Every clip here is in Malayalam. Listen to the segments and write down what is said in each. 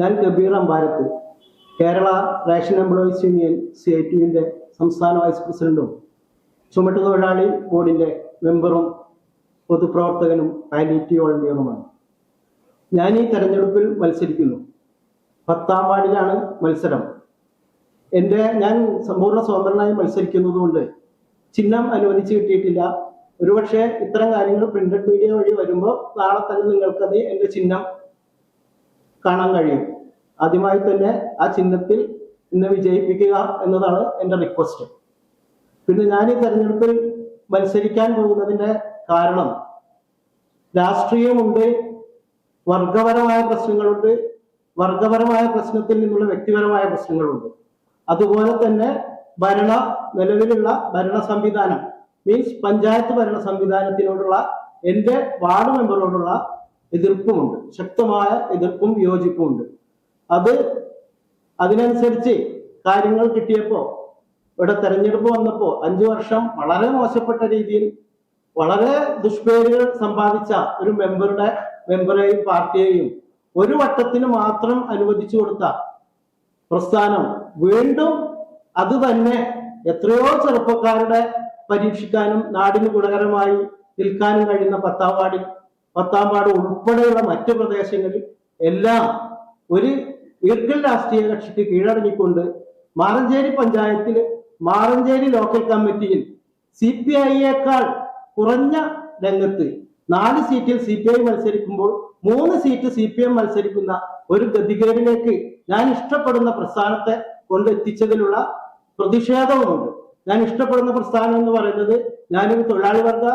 ഞാൻ Kabeer Ambarath. Kerala ration employees union C I ടിയുടെ സംസ്ഥാന വൈസ് പ്രസിഡന്റും ചുമട്ടുതൊഴിലാളി ബോർഡിന്റെ മെമ്പറും പൊതുപ്രവർത്തകനും പാലിറ്റീവ് വോളണ്ടിയറുമാണ് ഞാൻ ഈ തെരഞ്ഞെടുപ്പിൽ മത്സരിക്കുന്നു. പത്താം വാർഡിലാണ് മത്സരം. എന്റെ ഞാൻ സമ്പൂർണ സ്വതന്ത്രനായി മത്സരിക്കുന്നതുകൊണ്ട് ചിഹ്നം അനുവദിച്ച് കിട്ടിയിട്ടില്ല. ഒരുപക്ഷെ ഇത്തരം കാര്യങ്ങൾ പ്രിന്റഡ് മീഡിയ വഴി വരുമ്പോൾ നാളെ തന്നെ നിങ്ങൾക്കത് എന്റെ ചിഹ്നം കാണാൻ കഴിയും. ആദ്യമായി തന്നെ ആ ചിഹ്നത്തിൽ ഇന്ന് വിജയിപ്പിക്കുക എന്നതാണ് എന്റെ റിക്വസ്റ്റ് പിന്നെ ഞാൻ ഈ തെരഞ്ഞെടുപ്പിൽ മത്സരിക്കാൻ പോകുന്നതിന്റെ കാരണം രാഷ്ട്രീയമുണ്ട് വർഗപരമായ പ്രശ്നങ്ങളുണ്ട് വർഗപരമായ പ്രശ്നത്തിൽ നിന്നുള്ള വ്യക്തിപരമായ പ്രശ്നങ്ങളുണ്ട്. അതുപോലെ തന്നെ ഭരണ നിലവിലുള്ള ഭരണ സംവിധാനം മീൻസ് പഞ്ചായത്ത് ഭരണ സംവിധാനത്തിനോടുള്ള എന്റെ വാർഡ് മെമ്പറോടുള്ള എതിർപ്പുമുണ്ട്. ശക്തമായ എതിർപ്പും വിയോജിപ്പുമുണ്ട് അത് അതിനനുസരിച്ച് കാര്യങ്ങൾ കിട്ടിയപ്പോൾ ഇവിടെ തെരഞ്ഞെടുപ്പ് വന്നപ്പോൾ അഞ്ചു വർഷം വളരെ മോശപ്പെട്ട രീതിയിൽ വളരെ ദുഷ്പേരുകൾ സമ്പാദിച്ച ഒരു മെമ്പറുടെ മെമ്പറെയും പാർട്ടിയെയും ഒരു വട്ടത്തിന് മാത്രം അനുവദിച്ചു കൊടുത്ത പ്രസ്ഥാനം വീണ്ടും അത് തന്നെ എത്രയോ ചെറുപ്പക്കാരുടെ പരീക്ഷിക്കാനും നാടിന് ഗുണകരമായി നിൽക്കാനും കഴിയുന്ന പത്താം വാർഡിൽ പത്താം വാർഡ് ഉൾപ്പെടെയുള്ള മറ്റു പ്രദേശങ്ങളിൽ എല്ലാം ഒരു ഈർക്കൽ രാഷ്ട്രീയ കക്ഷിക്ക് കീഴടങ്ങിക്കൊണ്ട് മാറഞ്ചേരി പഞ്ചായത്തിൽ മാറഞ്ചേരി ലോക്കൽ കമ്മിറ്റിയിൽ സി പി ഐയേക്കാൾ കുറഞ്ഞ രംഗത്ത് നാല് സീറ്റിൽ സി പി ഐ മത്സരിക്കുമ്പോൾ മൂന്ന് സീറ്റ് സി പി എം മത്സരിക്കുന്ന ഒരു ഗതികേടിലേക്ക് ഞാൻ ഇഷ്ടപ്പെടുന്ന പ്രസ്ഥാനത്തെ കൊണ്ട് എത്തിച്ചതിലുള്ള പ്രതിഷേധവുമുണ്ട്. ഞാൻ ഇഷ്ടപ്പെടുന്ന പ്രസ്ഥാനം എന്ന് പറയുന്നത് ഞാനൊരു തൊഴിലാളി വർഗ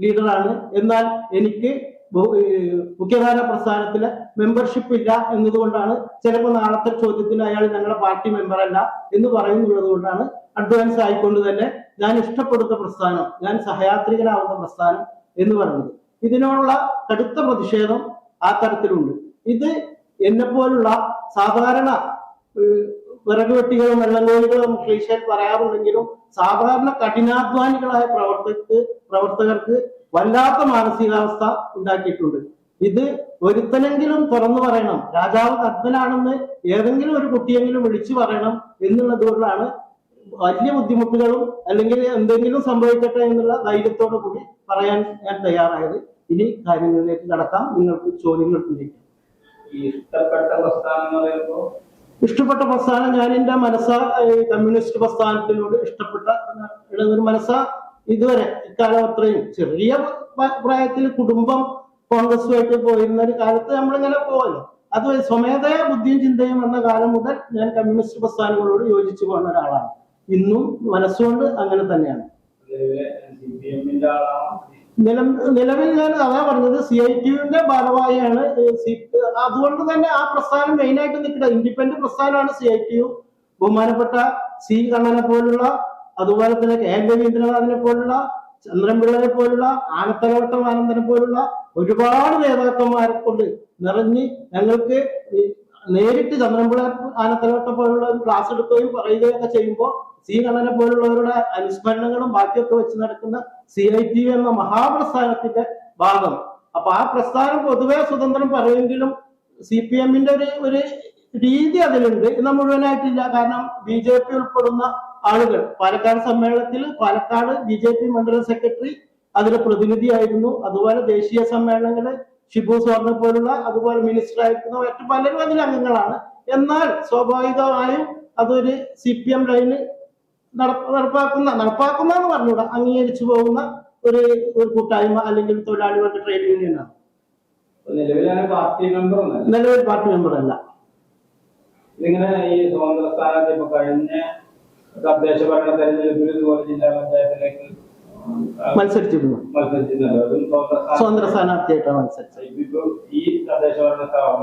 ലീഡറാണ് എന്നാൽ എനിക്ക് മുഖ്യധാര പ്രസ്ഥാനത്തിലെ മെമ്പർഷിപ്പ് ഇല്ല എന്നതുകൊണ്ടാണ് ചിലപ്പോൾ നാളത്തെ ചോദ്യത്തിൽ അയാൾ ഞങ്ങളുടെ പാർട്ടി മെമ്പർ അല്ല എന്ന് പറയുന്നുള്ളത് കൊണ്ടാണ് അഡ്വാൻസ് ആയിക്കൊണ്ട് തന്നെ ഞാൻ ഇഷ്ടപ്പെടുന്ന പ്രസ്ഥാനം ഞാൻ സഹയാത്രികനാവുന്ന പ്രസ്ഥാനം എന്ന് പറയുന്നത്. ഇതിനോടുള്ള കടുത്ത പ്രതിഷേധം ആ തരത്തിലുണ്ട്. ഇത് എന്നെ പോലുള്ള സാധാരണ വിറക് വെട്ടികളും വെള്ളംകോലികളും ക്ലീശയിൽ പറയാറുണ്ടെങ്കിലും സാധാരണ കഠിനാധ്വാനികളായ പ്രവർത്തകർക്ക് പ്രവർത്തകർക്ക് വല്ലാത്ത മാനസികാവസ്ഥ ഉണ്ടാക്കിയിട്ടുണ്ട്. ഇത് ഒരുത്തനെങ്കിലും തുറന്നു പറയണം. രാജാവ് കർത്തനാണെന്ന് ഏതെങ്കിലും ഒരു കുട്ടിയെങ്കിലും വിളിച്ചു പറയണം എന്നുള്ളത് കൊണ്ടാണ് വലിയ ബുദ്ധിമുട്ടുകളും അല്ലെങ്കിൽ എന്തെങ്കിലും സംഭവിക്കട്ടെ എന്നുള്ള ധൈര്യത്തോടു കൂടി പറയാൻ ഞാൻ തയ്യാറായത്. ഇനി കാര്യങ്ങളിലേക്ക് കടക്കാം. നിങ്ങൾക്ക് ചോദ്യങ്ങൾ ഉന്നയിക്കാം ഇഷ്ടപ്പെട്ട പ്രസ്ഥാനം എന്ന് ഇഷ്ടപ്പെട്ട പ്രസ്ഥാനം ഞാൻ എന്റെ മനസ്സ കമ്മ്യൂണിസ്റ്റ് പ്രസ്ഥാനത്തിനോട് ഇഷ്ടപ്പെട്ട ഒരു മനസ്സ ഇതുവരെ ഇക്കാലം അത്രയും ചെറിയ പ്രായത്തിൽ കുടുംബം കോൺഗ്രസുമായിട്ട് പോയിരുന്ന ഒരു കാലത്ത് നമ്മളിങ്ങനെ പോയല്ലോ. അത് സ്വമേധയാ ബുദ്ധിയും ചിന്തയും വന്ന കാലം മുതൽ ഞാൻ കമ്മ്യൂണിസ്റ്റ് പ്രസ്ഥാനങ്ങളോട് യോജിച്ചു പോകുന്ന ഒരാളാണ്. ഇന്നും മനസ്സുകൊണ്ട് അങ്ങനെ തന്നെയാണ്. നിലവിൽ ഞാൻ അതാ പറഞ്ഞത് സി ഐ ടിയുവിന്റെ ഭാരവാഹിയാണ് സി അതുകൊണ്ട് തന്നെ ആ പ്രസ്ഥാനം മെയിനായിട്ട് നിൽക്കുന്നത് നിൽക്കുന്ന ഇൻഡിപെൻഡന്റ് പ്രസ്ഥാനമാണ് സി ഐ ടി യു. ബഹുമാനപ്പെട്ട സി കണ്ണനെ പോലുള്ള അതുപോലെ തന്നെ കെ എൻ രവീന്ദ്രനാഥിനെ പോലുള്ള ചന്ദ്രൻപിള്ളനെ പോലുള്ള ആനത്തലവട്ടം ആനന്ദനെ പോലുള്ള ഒരുപാട് നേതാക്കന്മാരെ കൊണ്ട് നിറഞ്ഞ് ഞങ്ങൾക്ക് നേരിട്ട് ചന്ദ്രൻപിള്ള ആനത്തലവട്ടം പോലുള്ള ഒരു ക്ലാസ് എടുക്കുകയും പറയുകയൊക്കെ ചെയ്യുമ്പോൾ സി കണ്ണനെ പോലുള്ളവരുടെ അനുസ്മരണങ്ങളും ബാക്കിയൊക്കെ വെച്ച് നടക്കുന്ന സി ഐ ടി എന്ന മഹാപ്രസ്ഥാനത്തിന്റെ ഭാഗം. അപ്പൊ ആ പ്രസ്ഥാനം പൊതുവെ സ്വതന്ത്രം പറയുമെങ്കിലും സി പി എമ്മിന്റെ ഒരു ഒരു രീതി അതിലുണ്ട്. എന്നാൽ മുഴുവനായിട്ടില്ല. കാരണം ബി ജെ പി ഉൾപ്പെടുന്ന ആളുകൾ. പാലക്കാട് സമ്മേളനത്തിൽ പാലക്കാട് ബി ജെ പി മണ്ഡലം സെക്രട്ടറി അതിലെ പ്രതിനിധിയായിരുന്നു. അതുപോലെ ദേശീയ സമ്മേളനങ്ങളിൽ ഷിബു സ്വർണ പോലുള്ള അതുപോലെ മിനിസ്റ്റർ ആയിരിക്കുന്ന മറ്റു പലരും അതിൽ അംഗങ്ങളാണ്. എന്നാൽ സ്വാഭാവികമായും അതൊരു സി പി എം ലൈന് നടപ്പ- നടപ്പാക്കുന്ന നടപ്പാക്കുന്ന എന്ന് പറഞ്ഞുകൂടാ. അംഗീകരിച്ചു പോകുന്ന ഒരു ഒരു കൂട്ടായ്മ അല്ലെങ്കിൽ തൊഴിലാളി വർഗ ട്രേഡ് യൂണിയനാണ് നിലവിൽ പാർട്ടി മെമ്പർ അല്ല. ഇതിങ്ങനെ ഈ സ്വതന്ത്ര സ്ഥാനത്ത് ഇപ്പൊ കഴിഞ്ഞ തദ്ദേശ ഭരണ തെരഞ്ഞെടുപ്പിൽ ഇതുപോലെ ജില്ലാ പഞ്ചായത്തിലേക്ക് മത്സരിച്ചിരുന്നു. സ്വതന്ത്ര സ്വതന്ത്ര സ്ഥാനം സ്ഥാനാർത്ഥിയായിട്ടാണ് മത്സരിച്ചത്. ഈ തദ്ദേശ ഭരണ സ്ഥാപനം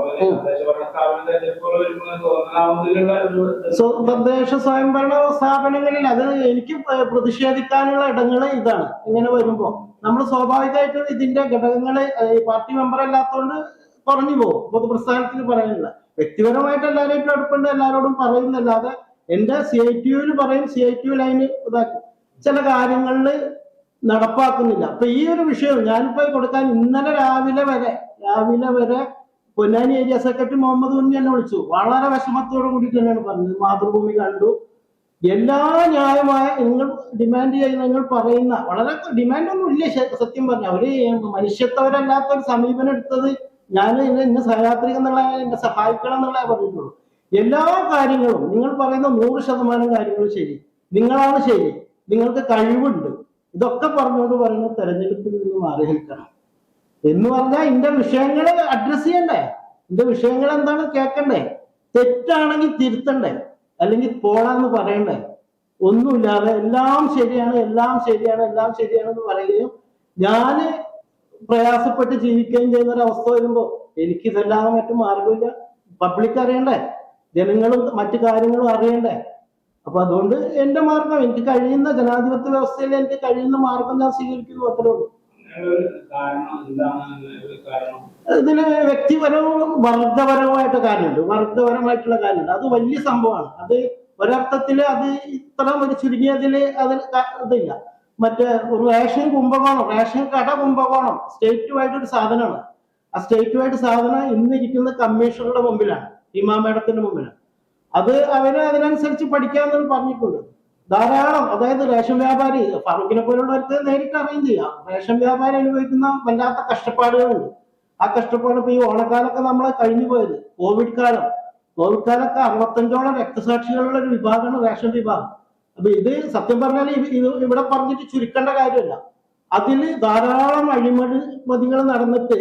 തദ്ദേശ സ്വയംഭരണ സ്ഥാപനങ്ങളിൽ അത് എനിക്ക് പ്രതിഷേധിക്കാനുള്ള ഇടങ്ങൾ ഇതാണ്. ഇങ്ങനെ വരുമ്പോ നമ്മൾ സ്വാഭാവികമായിട്ടും ഇതിന്റെ ഘടകങ്ങൾ പാർട്ടി മെമ്പർ അല്ലാത്തതുകൊണ്ട് പറഞ്ഞു പോകും. പൊതുപ്രസ്ഥാനത്തിന് പറയാനില്ല വ്യക്തിപരമായിട്ട് എല്ലാവരായിട്ടും അടുപ്പുണ്ട് എല്ലാവരോടും പറയുന്നല്ലാതെ എന്റെ സി ഐ ടി പറയും? C I T U line ഇതാക്കും. ചില കാര്യങ്ങളിൽ നടപ്പാക്കുന്നില്ല. അപ്പൊ ഈ ഒരു വിഷയം ഞാനിപ്പോ കൊടുക്കാൻ ഇന്നലെ രാവിലെ വരെ രാവിലെ വരെ പൊന്നാനി ഏരിയ സെക്രട്ടറി മുഹമ്മദ് കുഞ്ഞി എന്നെ വിളിച്ചു. വളരെ വിഷമത്തോടു കൂടി തന്നെയാണ് പറഞ്ഞത്. മാതൃഭൂമി കണ്ടു. എല്ലാ ന്യായമായ നിങ്ങൾ ഡിമാൻഡ് ചെയ്യുന്ന നിങ്ങൾ പറയുന്ന വളരെ ഡിമാൻഡ് ഒന്നും ഇല്ല. സത്യം പറഞ്ഞു അവർ മനുഷ്യത്വരല്ലാത്ത ഒരു സമീപനം എടുത്തത് ഞാൻ എന്നെ സഹയാത്രിക എന്നുള്ള എന്നെ സഹായിക്കണം എന്നുള്ള പറഞ്ഞിട്ടുള്ളൂ. എല്ലാ കാര്യങ്ങളും നിങ്ങൾ പറയുന്ന നൂറ് ശതമാനം കാര്യങ്ങളും ശരി. നിങ്ങളാണ് ശരി. നിങ്ങൾക്ക് കഴിവുണ്ട്. ഇതൊക്കെ പറഞ്ഞോട് പറയുന്ന തെരഞ്ഞെടുപ്പിൽ നിന്ന് മാറി നിൽക്കണം. എന്ന് പറഞ്ഞാൽ എന്റെ വിഷയങ്ങൾ അഡ്രസ് ചെയ്യണ്ടേ? എന്റെ വിഷയങ്ങൾ എന്താണ് കേൾക്കണ്ടേ? തെറ്റാണെങ്കിൽ തിരുത്തണ്ടേ? അല്ലെങ്കിൽ പോടാന്ന് പറയണ്ടേ? ഒന്നുമില്ലാതെ എല്ലാം ശരിയാണ് എല്ലാം ശരിയാണ് എല്ലാം ശരിയാണെന്ന് പറയുകയും ഞാൻ പ്രയാസപ്പെട്ട് ജീവിക്കുകയും ചെയ്യുന്ന ഒരു അവസ്ഥ വരുമ്പോ എനിക്ക് ഇതല്ലാതെ മറ്റു മാർഗമില്ല പബ്ലിക് അറിയണ്ടേ? ജനങ്ങളും മറ്റു കാര്യങ്ങളും അറിയണ്ടേ? അപ്പൊ അതുകൊണ്ട് എന്റെ മാർഗം എനിക്ക് കഴിയുന്ന ജനാധിപത്യ വ്യവസ്ഥയിൽ എനിക്ക് കഴിയുന്ന മാർഗം ഞാൻ സ്വീകരിക്കുന്നു അത്രേ ഉള്ളൂ. ഇതിന് വ്യക്തിപരവും വർഗപരവുമായിട്ട് കാര്യമുണ്ട്. വർഗപരമായിട്ടുള്ള കാര്യമുണ്ട്. അത് വലിയ സംഭവമാണ്. അത് ഒരർത്ഥത്തിൽ അത് ഇത്ര ഒരു ചുരുങ്ങിയതിൽ അതിൽ ഇതില്ല. മറ്റേ റേഷൻ കുംഭകോണം റേഷൻ കട കുംഭകോണം സ്റ്റേറ്റുമായിട്ട് ഒരു സാധനമാണ്. ആ സ്റ്റേറ്റുമായിട്ട് സാധനം ഇന്നിരിക്കുന്ന കമ്മീഷണറുടെ മുമ്പിലാണ്. ഹിമാ മേഡത്തിന്റെ മുമ്പിലാണ് അത് അവന് അതിനനുസരിച്ച് പഠിക്കാമെന്ന് പറഞ്ഞിട്ടുണ്ട്. ധാരാളം അതായത് റേഷൻ വ്യാപാരി ഫാറൂഖിനെ പോലുള്ളവർക്ക് നേരിട്ട് അറിയുകയും ചെയ്യാം. റേഷൻ വ്യാപാരി അനുഭവിക്കുന്ന വല്ലാത്ത കഷ്ടപ്പാടുകളുണ്ട്. ആ കഷ്ടപ്പാട് ഇപ്പൊ ഈ ഓണക്കാലൊക്കെ നമ്മളെ കഴിഞ്ഞു പോയത്. കോവിഡ് കാലം. കോവിഡ് കാലൊക്കെ അറുപത്തഞ്ചോളം രക്തസാക്ഷികളുള്ള ഒരു വിഭാഗമാണ് റേഷൻ വിഭാഗം. അപ്പൊ ഇത് സത്യം പറഞ്ഞാൽ ഇവിടെ പറഞ്ഞിട്ട് ചുരുക്കേണ്ട കാര്യമല്ല. അതിൽ ധാരാളം അഴിമതികൾ നടന്നിട്ട്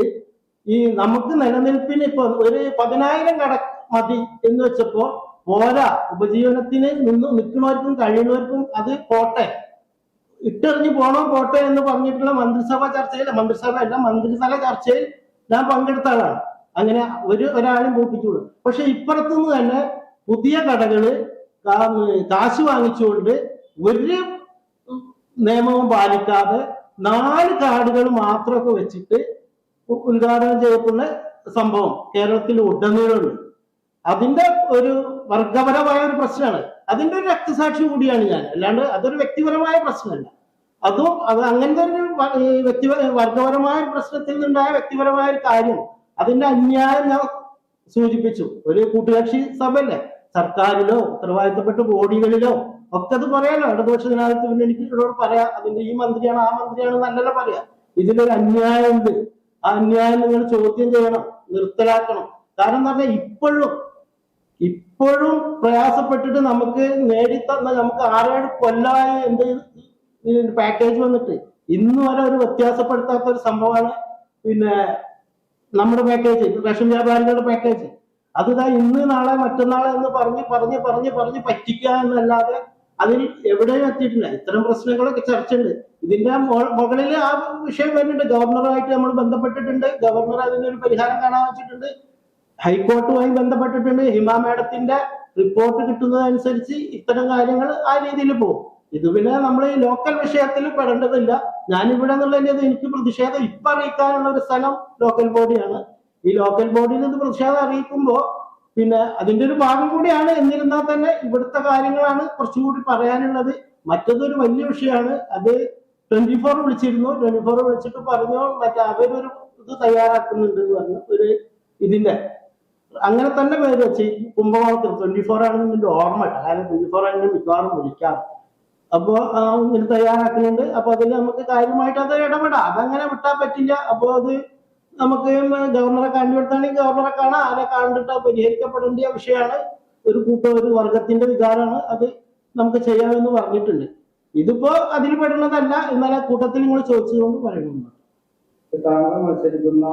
ഈ നമുക്ക് നിലനിൽപ്പിന് ഇപ്പൊ ഒരു പതിനായിരം കട മതി എന്ന് വെച്ചപ്പോ പോരാ. ഉപജീവനത്തിന് നിന്ന് നിൽക്കുന്നവർക്കും കഴിയുന്നവർക്കും അത് പോട്ടെ. ഇട്ടെറിഞ്ഞു പോണോ പോട്ടെ എന്ന് പറഞ്ഞിട്ടുള്ള മന്ത്രിസഭ ചർച്ചയിൽ മന്ത്രിസഭ അല്ല മന്ത്രിതല ചർച്ചയിൽ ഞാൻ പങ്കെടുത്ത ആളാണ്. അങ്ങനെ ഒരു ഒരാളും കൂട്ടിച്ചുള്ളൂ പക്ഷെ ഇപ്പുറത്തുനിന്ന് തന്നെ പുതിയ കടകൾ കാശ് വാങ്ങിച്ചുകൊണ്ട് ഒരു നിയമവും പാലിക്കാതെ നാല് കാർഡുകൾ മാത്രമൊക്കെ വെച്ചിട്ട് ഉദ്ഘാടനം ചെയ്യപ്പെടുന്ന സംഭവം കേരളത്തിൽ ഉടനീളമുണ്ട്. അതിന്റെ ഒരു വർഗപരമായ ഒരു പ്രശ്നമാണ്. അതിന്റെ ഒരു രക്തസാക്ഷി കൂടിയാണ് ഞാൻ. അല്ലാണ്ട് അതൊരു വ്യക്തിപരമായ പ്രശ്നമല്ല. അതും അത് അങ്ങനത്തെ ഒരു വ്യക്തി വർഗപരമായ പ്രശ്നത്തിൽ നിന്നുണ്ടായ വ്യക്തിപരമായ ഒരു കാര്യം അതിന്റെ അന്യായം ഞാൻ സൂചിപ്പിച്ചു. ഒരു കൂട്ടുകക്ഷി സഭയല്ലേ? സർക്കാരിലോ ഉത്തരവാദിത്തപ്പെട്ട ബോഡികളിലോ ഒക്കെ അത് പറയാലോ. ഇടതുപക്ഷ ജനാധിപത്യ മുന്നണിക്ക് ഇവരോട് പറയാം അതിന്റെ ഈ മന്ത്രിയാണ് ആ മന്ത്രിയാണ് നല്ലല്ല പറയാം. ഇതിലൊരു അന്യായം ഉണ്ട് ആ അന്യായം നിങ്ങൾ ചോദ്യം ചെയ്യണം നിർത്തലാക്കണം. കാരണം എന്ന് പറഞ്ഞാൽ ഇപ്പോഴും ഇപ്പോഴും പ്രയാസപ്പെട്ടിട്ട് നമുക്ക് നേടിത്തന്ന നമുക്ക് ആറേഴ് കൊല്ലമായി എന്ത് പാക്കേജ് വന്നിട്ട്? ഇന്ന് വരെ ഒരു വ്യത്യാസപ്പെടുത്താത്ത ഒരു സംഭവമാണ് പിന്നെ നമ്മുടെ പാക്കേജ് റേഷൻ വ്യാപാരികളുടെ പാക്കേജ് അത് ഇതാ ഇന്ന് നാളെ മറ്റന്നാളെ എന്ന് പറഞ്ഞ് പറഞ്ഞ് പറഞ്ഞ് പറഞ്ഞ് പറ്റിക്കുക എന്നല്ലാതെ അതിൽ എവിടെയും എത്തിയിട്ടില്ല. ഇത്തരം പ്രശ്നങ്ങളൊക്കെ ചർച്ചയുണ്ട്. ഇതിന്റെ മുകളിൽ ആ വിഷയം വരുന്നുണ്ട്. ഗവർണറുമായിട്ട് നമ്മൾ ബന്ധപ്പെട്ടിട്ടുണ്ട്. ഗവർണർ അതിനൊരു പരിഹാരം കാണാൻ വെച്ചിട്ടുണ്ട്. ഹൈക്കോർട്ടുമായി ബന്ധപ്പെട്ടിട്ടുണ്ട്. ഹിമ മാഡത്തിന്റെ റിപ്പോർട്ട് കിട്ടുന്നതനുസരിച്ച് ഇത്തരം കാര്യങ്ങൾ ആ രീതിയിൽ പോകും. ഇത് പിന്നെ നമ്മൾ ഈ ലോക്കൽ വിഷയത്തിൽ പെടേണ്ടതില്ല. ഞാനിവിടെ എന്നുള്ളതിന്റെ എനിക്ക് പ്രതിഷേധം ഇപ്പൊ അറിയിക്കാനുള്ള ഒരു സ്ഥലം ലോക്കൽ ബോഡിയാണ് ഈ ലോക്കൽ ബോഡിയിൽ ഇത് പ്രതിഷേധം അറിയിക്കുമ്പോൾ പിന്നെ അതിന്റെ ഒരു ഭാഗം കൂടിയാണ് എന്നിരുന്നാൽ തന്നെ ഇവിടുത്തെ കാര്യങ്ങളാണ് കുറച്ചും കൂടി പറയാനുള്ളത് മറ്റതൊരു വലിയ വിഷയമാണ്. അത് ട്വന്റി ഫോർ വിളിച്ചിരുന്നു. ട്വന്റി ഫോർ വിളിച്ചിട്ട് പറഞ്ഞു മറ്റേ അവരൊരു ഇത് തയ്യാറാക്കുന്നുണ്ട് എന്ന് പറഞ്ഞു. ഒരു ഇതിന്റെ അങ്ങനെ തന്നെ പേര് വെച്ച് കുംഭകോണത്തിൽ ട്വന്റി ഫോർ ആണെന്ന് എന്റെ ഓർമ്മ ഇല്ല കാരണം ട്വന്റി ഫോർ ആണെങ്കിൽ മിക്കവാറും വിളിക്കാം അപ്പോ ആ, ഇങ്ങനെ തയ്യാറാക്കുന്നുണ്ട്. അപ്പൊ അതിൽ നമുക്ക് കാര്യമായിട്ട് അത് ഇടപെടാം. അതങ്ങനെ വിട്ടാൻ പറ്റില്ല. അപ്പോ അത് നമുക്ക് ഗവർണറെ കണ്ടുപിടുത്താണെങ്കിൽ ഗവർണറെ കാണാം. ആരെ കണ്ടിട്ട് പരിഹരിക്കപ്പെടേണ്ട വിഷയമാണ്. ഒരു കൂട്ടം ഒരു വർഗത്തിന്റെ വികാരമാണ് അത് നമുക്ക് ചെയ്യാമെന്ന് പറഞ്ഞിട്ടുണ്ട്. ഇതിപ്പോ അതിൽ പെടുന്നതല്ല. എന്നാലും കൂട്ടത്തിൽ നിങ്ങൾ ചോദിച്ചതുകൊണ്ട് പറയുന്നുണ്ട്. താങ്കൾ മത്സരിക്കുന്ന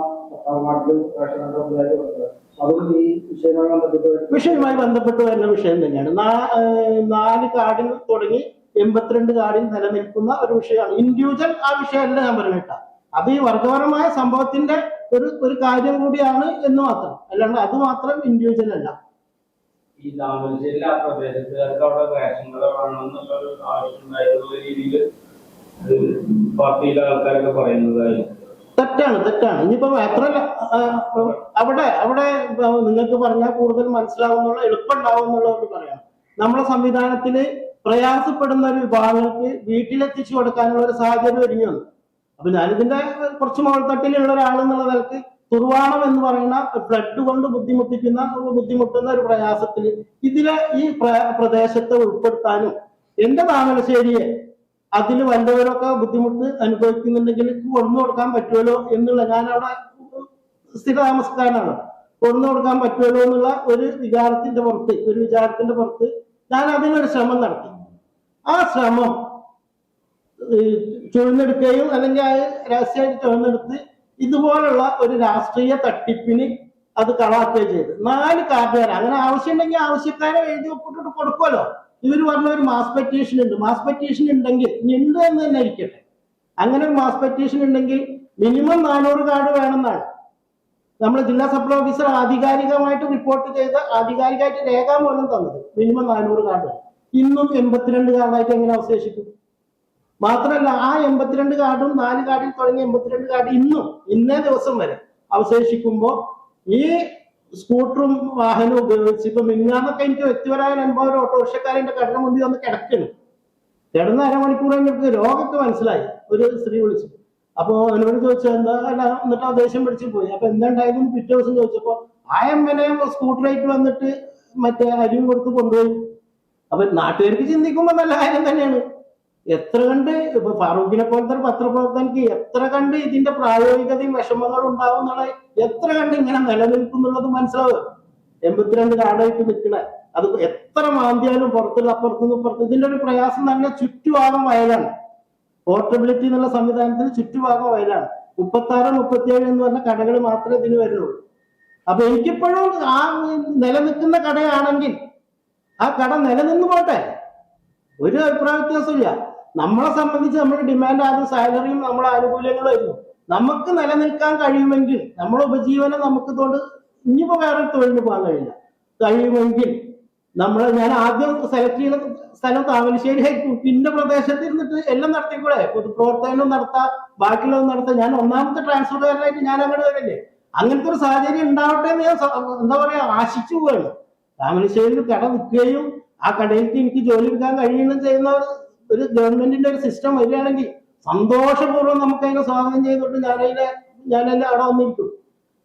വിഷയവുമായി ബന്ധപ്പെട്ട് വരുന്ന വിഷയം തന്നെയാണ്. നാ- നാല് കാർഡിൽ തുടങ്ങി എൺപത്തിരണ്ട് കാർഡിൽ നിലനിൽക്കുന്ന ഒരു വിഷയമാണ്. ഇൻഡിവിജ്വൽ ആ വിഷയമല്ല ഞാൻ പറഞ്ഞിട്ട അത് ഈ വർഗപരമായ സംഭവത്തിന്റെ ഒരു ഒരു കാര്യം കൂടിയാണ് എന്ന് മാത്രം. അല്ലാണ്ട് അത് മാത്രം ഇൻഡിവിജ്വൽ അല്ല. ഈ താമരശ്ശേരിയിലെ ആ പ്രദേശത്തുകാർക്ക് അവിടെ റേഷൻ കട വേണമെന്നുള്ള ഒരു ആവശ്യം ഉണ്ടായിരുന്ന രീതിയിൽ പാർട്ടിയിലെ ആൾക്കാരൊക്കെ പറയുന്നതായി തെറ്റാണ് തെറ്റാണ്. ഇനിയിപ്പോ എത്ര അവിടെ അവിടെ നിങ്ങൾക്ക് പറഞ്ഞാൽ കൂടുതൽ മനസ്സിലാവുന്നുള്ള എളുപ്പമുണ്ടാവും എന്നുള്ളവർക്ക് പറയാം. നമ്മളെ സംവിധാനത്തിൽ പ്രയാസപ്പെടുന്ന ഒരു വിഭാഗങ്ങൾക്ക് വീട്ടിലെത്തിച്ചു കൊടുക്കാനുള്ള ഒരു സാഹചര്യം ഒരുങ്ങി വന്നു. അപ്പൊ ഞാനിതിന്റെ കുറച്ച് മുകൾത്തട്ടിലുള്ള ഒരാളെന്നുള്ള നിലയ്ക്ക് തുർവാണം എന്ന് പറയുന്ന ഫ്ലഡ് കൊണ്ട് ബുദ്ധിമുട്ടിക്കുന്ന ബുദ്ധിമുട്ടുന്ന ഒരു പ്രയാസത്തിൽ ഇതിലെ ഈ പ്ര- പ്രദേശത്തെ ഉൾപ്പെടുത്താനും എന്റെ താമരശ്ശേരിയെ അതിൽ വല്ലവരൊക്കെ ബുദ്ധിമുട്ട് അനുഭവിക്കുന്നുണ്ടെങ്കിൽ കൊണ്ടു കൊടുക്കാൻ പറ്റുമല്ലോ എന്നുള്ള ഞാൻ അവിടെ സ്ഥിര താമസക്കാരനാണ് കൊണ്ടു കൊടുക്കാൻ പറ്റുമല്ലോ എന്നുള്ള ഒരു വിചാരത്തിന്റെ പുറത്ത് ഒരു വിചാരത്തിന്റെ പുറത്ത് ഞാൻ അതിനൊരു ശ്രമം നടത്തി. ആ ശ്രമം ചുഴന്നെടുക്കുകയും അല്ലെങ്കിൽ ആ രഹസ്യമായിട്ട് ചുഴന്നെടുത്ത് ഇതുപോലുള്ള ഒരു രാഷ്ട്രീയ തട്ടിപ്പിന് അത് കളാക്കുകയും ചെയ്തു. നാല് കാർഡുകാർ അങ്ങനെ ആവശ്യമുണ്ടെങ്കിൽ ആവശ്യക്കാരെ എഴുതി ഒപ്പിട്ടിട്ട് കൊടുക്കുമല്ലോ. ഇവർ പറഞ്ഞ ഒരു മാസ് ഉണ്ട്. മാസ് ഉണ്ടെങ്കിൽ എന്ത് എന്ന് തന്നെ ഇരിക്കട്ടെ? അങ്ങനെ ഒരു മാസ് ഉണ്ടെങ്കിൽ മിനിമം നാനൂറ് കാർഡ് വേണമെന്നാണ്. നമ്മൾ ജില്ലാ സപ്ലൈ ഓഫീസർ ആധികാരികമായിട്ട് റിപ്പോർട്ട് ചെയ്ത് ആധികാരികമായിട്ട് രേഖാമൂലം തന്നത് മിനിമം നാനൂറ് കാർഡ് ഇന്നും എൺപത്തിരണ്ട് കാർഡായിട്ട് എങ്ങനെ അവശേഷിക്കും? മാത്രമല്ല ആ എൺപത്തിരണ്ട് കാർഡും നാല് കാർഡിൽ തുടങ്ങിയ എൺപത്തിരണ്ട് കാർഡ് ഇന്നും ഇന്നേ ദിവസം വരെ അവശേഷിക്കുമ്പോൾ ഈ സ്കൂട്ടറും വാഹനവും ഉപയോഗിച്ച് ഇപ്പൊ മിന്നാന്നൊക്കെ എനിക്ക് വ്യക്തിപരമായ അനുഭവം ഒരു ഓട്ടോറിക്ഷക്കാരന്റെ കടന മുമ്പിൽ വന്ന് കിടക്കുന്നു കിടന്ന അരമണിക്കൂർ കഴിഞ്ഞപ്പോൾ രോഗമൊക്കെ മനസ്സിലായി. ഒരു സ്ത്രീ വിളിച്ചു. അപ്പൊ എന്നോട് ചോദിച്ചു എന്താ അല്ല എന്നിട്ട് ആ ദേഷ്യം പിടിച്ചു പോയി. അപ്പൊ എന്താ ഉണ്ടായതെന്ന് പിറ്റേ ദിവസം ചോദിച്ചപ്പോ ആ എം സ്കൂട്ടറായിട്ട് വന്നിട്ട് മറ്റേ അരിയും കൊടുത്ത് കൊണ്ടുപോയി. അപ്പൊ നാട്ടുകാർക്ക് ചിന്തിക്കുമ്പോ നല്ല കാര്യം തന്നെയാണ്. എത്ര കണ്ട് ഇപ്പൊ ഫാറൂഖിനെ പോലത്തെ പത്രപ്രവർത്തനക്ക് എത്ര കണ്ട് ഇതിന്റെ പ്രായോഗികതയും വിഷമങ്ങളും ഉണ്ടാവും എന്നുള്ള എത്ര കണ്ട് ഇങ്ങനെ നിലനിൽക്കുന്നുള്ളത് മനസ്സിലാവുക എൺപത്തിരണ്ട് കാടായിട്ട് നിൽക്കണ. അത് എത്ര മാന്തിയാലും പുറത്തുള്ള അപ്പുറത്തുനിന്ന് പുറത്ത് ഇതിന്റെ ഒരു പ്രയാസം തന്നെ ചുറ്റുഭാഗം വയലാണ്. പോർട്ടബിലിറ്റി എന്നുള്ള സംവിധാനത്തിന് ചുറ്റുഭാഗം വയലാണ്. മുപ്പത്തി ആറ് മുപ്പത്തിയേഴ് എന്ന് പറഞ്ഞ കടകൾ മാത്രമേ ഇതിന് വരുള്ളൂ അപ്പൊ എനിക്കിപ്പോഴും ആ നിലനിൽക്കുന്ന കടയാണെങ്കിൽ ആ കട നിലനിന്ന് പോട്ടെ? ഒരു അഭിപ്രായ വ്യത്യാസമില്ല. നമ്മളെ സംബന്ധിച്ച് നമ്മുടെ ഡിമാൻഡ് ആദ്യം സാലറിയും നമ്മളെ ആനുകൂല്യങ്ങളായിരുന്നു നമുക്ക് നിലനിൽക്കാൻ കഴിയുമെങ്കിൽ നമ്മുടെ ഉപജീവനം നമുക്ക് ഇതുകൊണ്ട് ഇനിയിപ്പോ വേറെ തൊഴിലിന് പോകാൻ കഴിയില്ല. കഴിയുമെങ്കിൽ നമ്മൾ ഞാൻ ആദ്യം സെലക്ട് ചെയ്ത സ്ഥലം താമരശ്ശേരി ആയിരിക്കും പിന്നെ പ്രദേശത്ത് ഇരുന്നിട്ട് എല്ലാം നടത്തിക്കൂടെ പൊതുപ്രവർത്തനം നടത്താം ബാക്കിയുള്ളതും നടത്താം. ഞാൻ ഒന്നാമത്തെ ട്രാൻസ്ഫറുകാരനായിട്ട് ഞാൻ അങ്ങോട്ട് വരില്ലേ? അങ്ങനത്തെ ഒരു സാഹചര്യം ഉണ്ടാവട്ടെ എന്ന് ഞാൻ എന്താ പറയാ ആശിച്ചു പോവാണ്. താമരശ്ശേരിയിൽ കട നിൽക്കുകയും ആ കടയിലേക്ക് എനിക്ക് ജോലി എടുക്കാൻ കഴിയുകയും ചെയ്യുന്ന ഒരു- ഗവൺമെന്റിന്റെ ഒരു സിസ്റ്റം വരികയാണെങ്കിൽ സന്തോഷപൂർവം നമുക്ക് അതിനെ സ്വാഗതം ചെയ്തിട്ട് ഞാനതിനെ ഞാനതിന്റെ അവിടെ വന്നിരിക്കും.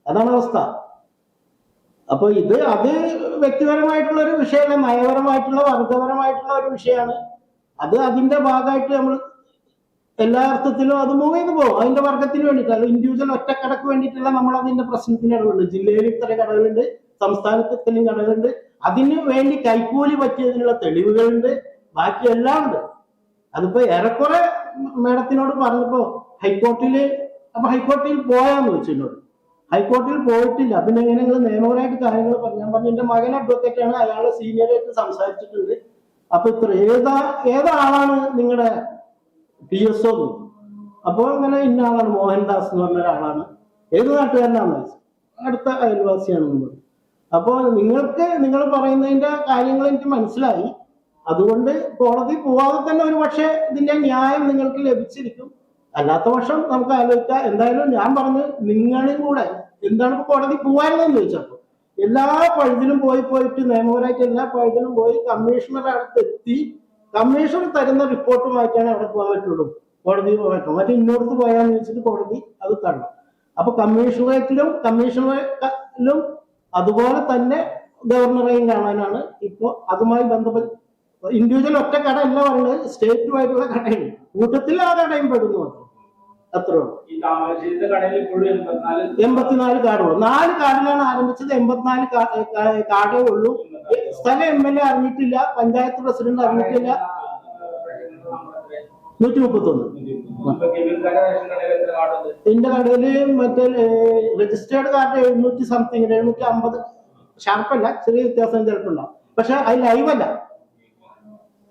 അതാണ് അവസ്ഥ. അപ്പൊ ഇത് അത് വ്യക്തിപരമായിട്ടുള്ള ഒരു വിഷയമല്ല നയപരമായിട്ടുള്ള വർഗപരമായിട്ടുള്ള ഒരു വിഷയമാണ്. അത് അതിന്റെ ഭാഗമായിട്ട് നമ്മൾ എല്ലാ അർത്ഥത്തിലും അത് മൂവ് ചെയ്ത് പോകും. അതിന്റെ വർഗത്തിന് വേണ്ടിയിട്ട്. അത് ഇൻഡിവിജ്വൽ ഒറ്റക്കടക്ക് വേണ്ടിയിട്ടല്ല നമ്മൾ അതിന്റെ പ്രശ്നത്തിന് ഇടപെടുന്നത്. ജില്ലയിൽ ഇത്ര കടകളുണ്ട് സംസ്ഥാനത്ത് ഇത്രയും കടകളുണ്ട്. അതിന് വേണ്ടി കൈക്കൂലി പറ്റിയതിനുള്ള തെളിവുകളുണ്ട്. ബാക്കി എല്ലാം ഉണ്ട്. അതിപ്പോ ഏറെക്കുറെ മേഡത്തിനോട് പറഞ്ഞപ്പോ ഹൈക്കോർട്ടിൽ അപ്പൊ ഹൈക്കോടതിയിൽ പോയാന്ന് ചോദിച്ചു എന്നോട്. ഹൈക്കോടതിയിൽ പോയിട്ടില്ല. പിന്നെ എങ്ങനെ നിങ്ങൾ നിയമപരമായിട്ട് കാര്യങ്ങൾ പറഞ്ഞു ഞാൻ പറഞ്ഞു എന്റെ മകൻ അഡ്വക്കേറ്റ് ആണ്. അയാളെ സീനിയറായിട്ട് സംസാരിച്ചിട്ടുണ്ട്. അപ്പൊ ഇത്ര ഏതാ ഏതാളാണ് നിങ്ങളുടെ പി എസ് ഒ അപ്പോൾ ഇങ്ങനെ ഇന്ന ആളാണ് മോഹൻദാസ് എന്ന് പറഞ്ഞ ഒരാളാണ്. ഏത് നാട്ടുകാരനാണ്? അടുത്ത അയൽവാസിയാണെന്ന് പറഞ്ഞു. അപ്പോൾ നിങ്ങൾക്ക് നിങ്ങൾ പറയുന്നതിന്റെ കാര്യങ്ങൾ എനിക്ക് മനസ്സിലായി. അതുകൊണ്ട് കോടതി പോവാതെ തന്നെ ഒരു പക്ഷേ ഇതിന്റെ ന്യായം നിങ്ങൾക്ക് ലഭിച്ചിരിക്കും. അല്ലാത്ത പക്ഷം നമുക്ക് ആലോചിക്കാം എന്തായാലും ഞാൻ പറഞ്ഞു നിങ്ങളും കൂടെ എന്താണ് ഇപ്പൊ കോടതി പോവാനെന്ന് ചോദിച്ചപ്പോ എല്ലാ പഴുതിലും പോയി പോയിട്ട് നിയമപരമായിട്ട് എല്ലാ പഴുതിലും പോയി കമ്മീഷണറുടെ അടുത്ത് എത്തി കമ്മീഷണർ തരുന്ന റിപ്പോർട്ടുമായിട്ടാണ് അവിടെ പോകാൻ പറ്റുള്ളൂ. കോടതി പോകാൻ പറ്റുള്ളൂ. മറ്റേ ഇന്നോടത്ത് പോയാന്ന് വെച്ചിട്ട് കോടതി അത് കണ്ടു അപ്പൊ കമ്മീഷണറേറ്റിലും കമ്മീഷണറേറ്റിലും അതുപോലെ തന്നെ ഗവർണറേയും കാണാനാണ് ഇപ്പോ അതുമായി ബന്ധപ്പെട്ട് ഇൻഡിവിജ്വൽ ഒറ്റ കട അല്ല പറയുന്നത് സ്റ്റേറ്റുമായിട്ടുള്ള കടയാണ്. കൂട്ടത്തിൽ ആ കടയും പെടുന്നു. അത്രേ എൺപത്തിനാല് കാർഡുള്ളൂ നാല് കാർഡിലാണ് ആരംഭിച്ചത്. എൺപത്തിനാല് കാർഡേ ഉള്ളൂ. സ്ഥലം എം എൽ എ അറിഞ്ഞിട്ടില്ല. പഞ്ചായത്ത് പ്രസിഡന്റ് അറിഞ്ഞിട്ടില്ല. നൂറ്റി മുപ്പത്തൊന്ന് എന്റെ കടയിൽ മറ്റേ രജിസ്റ്റേർഡ് കാർഡ് എഴുന്നൂറ്റി സംതിങ് എഴുന്നൂറ്റി അമ്പത്. ഷാർപ്പല്ല ചെറിയ വ്യത്യാസം ചിലപ്പുണ്ടാവും പക്ഷെ അത് ലൈവ് അല്ല.